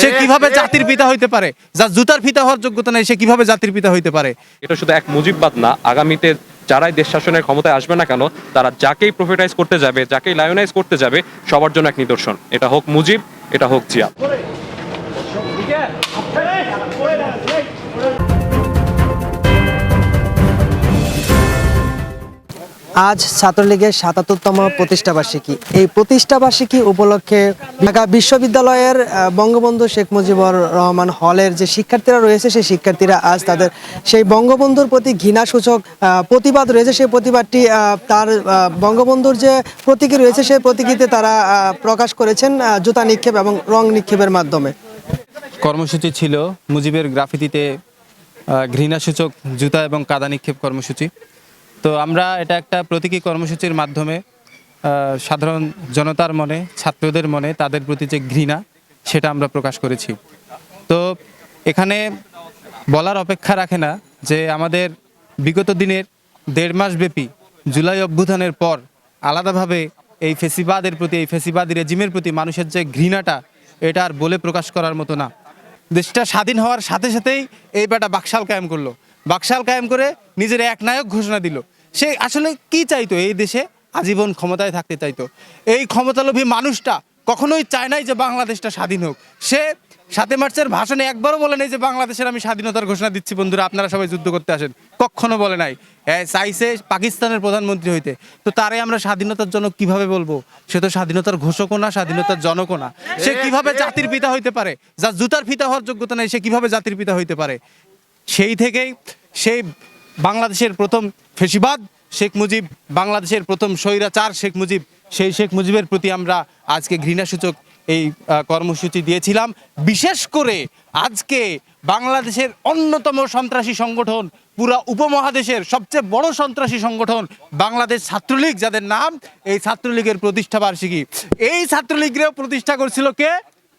সে কীভাবে জাতির পিতা হইতে পারে? যা জুতার পিতা হওয়ার যোগ্যতা নাই সে কীভাবে জাতির পিতা হইতে পারে? এটা শুধু এক মুজিববাদ না আগামীতে যারাই দেশ শাসনের ক্ষমতায় আসবে না কেন তারা যাকেই প্রফিটাইজ করতে যাবে যাকেই লায়নাইজ করতে যাবে সবার জন্য এক নিদর্শন। এটা হোক মুজিব এটা হোক জিয়া আজ ছাত্রলীগের সাতাত্তরতম প্রতিষ্ঠাবার্ষিকী। এই প্রতিষ্ঠাবার্ষিকী উপলক্ষে ঢাকা বিশ্ববিদ্যালয়ের বঙ্গবন্ধু শেখ মুজিবুর রহমান হলের যে শিক্ষার্থীরা রয়েছে, সেই শিক্ষার্থীরা আজ তাদের সেই বঙ্গবন্ধুর প্রতি ঘৃণাসূচক প্রতিবাদ রয়েছে। সেই প্রতিবাদটি তার বঙ্গবন্ধুর যে প্রতীকী রয়েছে, সেই প্রতীকীতে তারা প্রকাশ করেছেন জুতা নিক্ষেপ এবং রং নিক্ষেপের মাধ্যমে। কর্মসূচি ছিল মুজিবের গ্রাফিতিতে ঘৃণাসূচক জুতা এবং কাদা নিক্ষেপ কর্মসূচি। তো আমরা এটা একটা প্রতীকী কর্মসূচির মাধ্যমে সাধারণ জনতার মনে, ছাত্রদের মনে, তাদের প্রতি যে ঘৃণা, সেটা আমরা প্রকাশ করেছি। তো এখানে বলার অপেক্ষা রাখে না যে আমাদের বিগত দিনের দেড় মাস ব্যাপী জুলাই অভ্যুত্থানের পর আলাদাভাবে এই ফেসিবাদের প্রতি, এই ফেসিবাদী রেজিমের প্রতি মানুষের যে ঘৃণাটা, এটা আর বলে প্রকাশ করার মতো না। দেশটা স্বাধীন হওয়ার সাথে সাথেই এই বেটা বাকশাল কায়েম করল। বাকশাল কায়েম করে নিজের এক নায়ক ঘোষণা দিল। সে আসলে কি চাইতো এই দেশে? আজীবন ক্ষমতায় থাকতে চাইতো। এই ক্ষমতালোভী মানুষটা কখনোই চায় নাই যে বাংলাদেশটা স্বাধীন হোক। সে সাতই মার্চের ভাষণে একবারও বলে নাই যে বাংলাদেশের আমি স্বাধীনতার ঘোষণা দিচ্ছি, বন্ধুরা। আপনারা সবাই যুদ্ধ করতে আসেন। কখনো বলে নাই। চাইছে পাকিস্তানের প্রধানমন্ত্রী হইতে। তো তারে আমরা স্বাধীনতার জনক কীভাবে বলব? সে তো স্বাধীনতার ঘোষকও না, স্বাধীনতার জনকও না। সে কীভাবে জাতির পিতা হইতে পারে? যার জুতার পিতা হওয়ার যোগ্যতা নেই, সে কীভাবে জাতির পিতা হইতে পারে? সেই থেকেই সেই বাংলাদেশের প্রথম ফেসিবাদ, শেখ মুজিব বাংলাদেশের প্রথম স্বৈরাচার, শেখ মুজিব সেই শেখ মুজিবের প্রতি আমরা আজকে ঘৃণাসূচক এই কর্মসূচি দিয়েছিলাম। বিশেষ করে আজকে বাংলাদেশের অন্যতম সন্ত্রাসী সংগঠন, পুরা উপমহাদেশের সবচেয়ে বড় সন্ত্রাসী সংগঠন বাংলাদেশ ছাত্রলীগ, যাদের নাম এই ছাত্রলীগের প্রতিষ্ঠা বার্ষিকী এই ছাত্রলীগেও প্রতিষ্ঠা করছিল কে?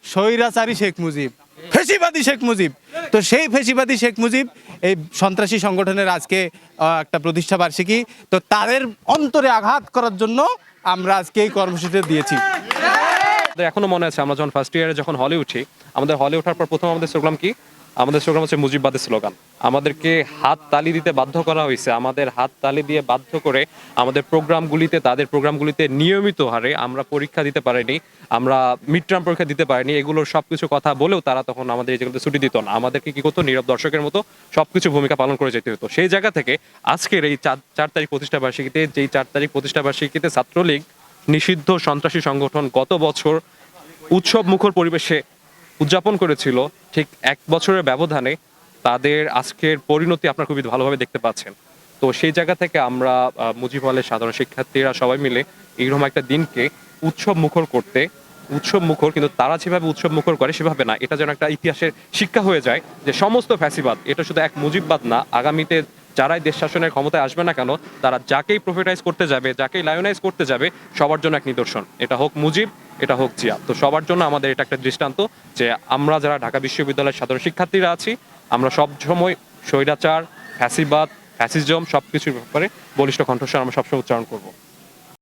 স্বৈরাচারী শেখ মুজিব। ফেসিবাদী শেখ মুজিব। তো সেই ফেসিবাদী শেখ মুজিব এই সন্ত্রাসী সংগঠনের আজকে একটা প্রতিষ্ঠা বার্ষিকী, তো তাদের অন্তরে আঘাত করার জন্য আমরা আজকে এই কর্মসূচিতে দিয়েছি। এখনও মনে আছে, আমরা যখন ফার্স্ট ইয়ারে যখন হলে উঠি, আমাদের হলে ওঠার পর প্রথম আমাদের প্রোগ্রাম কি? আমাদের স্লোগান হচ্ছে মুজিববাদের স্লোগান আমাদেরকে হাত তালি দিতে বাধ্য করা হয়েছে। আমাদের হাত তালি দিয়ে বাধ্য করে আমাদের প্রোগ্রামগুলিতে, তাদের প্রোগ্রামগুলিতে নিয়মিত হারে আমরা পরীক্ষা দিতে পারিনি, আমরা মিড টার্ম পরীক্ষা দিতে পারিনি, এগুলোর সবকিছু কথা বলেও তারা তখন আমাদের এই জায়গাতে ছুটি দিত না। আমাদেরকে কি করতো? নীরব দর্শকের মতো সবকিছু ভূমিকা পালন করে যেতে হতো। সেই জায়গা থেকে আজকের এই চার চার তারিখ প্রতিষ্ঠা বার্ষিকীতে, যেই চার তারিখ প্রতিষ্ঠা বার্ষিকীতে ছাত্রলীগ নিষিদ্ধ সন্ত্রাসী সংগঠন গত বছর উৎসব মুখর পরিবেশে উদযাপন করেছিল ঠিক এক বছরের ব্যবধানে তাদের আজকের পরিণতি আপনারা খুবই ভালোভাবে দেখতে পাচ্ছেন। তো সেই জায়গা থেকে আমরা মুজিব হলের সাধারণ শিক্ষার্থীরা সবাই মিলে এইরকম একটা দিনকে উৎসব মুখর করতে, উৎসব মুখর কিন্তু তারা যেভাবে উৎসব মুখর করে সেভাবে না, এটা যেন একটা ইতিহাসের শিক্ষা হয়ে যায় যে সমস্ত ফ্যাসিবাদ, এটা শুধু এক মুজিববাদ না, আগামীতে যারাই দেশ শাসনের ক্ষমতায় আসবে না কেন, তারা যাকেই প্রফিটাইজ করতে যাবে, যাকেই লায়নাইজ করতে যাবে, সবার জন্য এক নিদর্শন। এটা হোক মুজিব এটা হোক জিয়া। তো সবার জন্য আমাদের এটা একটা দৃষ্টান্ত যে আমরা যারা ঢাকা বিশ্ববিদ্যালয়ের সাধারণ শিক্ষার্থীরা আছি, আমরা সব সময় স্বৈরাচার, ফ্যাসিবাদ, ফ্যাসিজম সব কিছুর ব্যাপারে বলিষ্ঠ কণ্ঠস্বর আমরা সবসময় উচ্চারণ করব।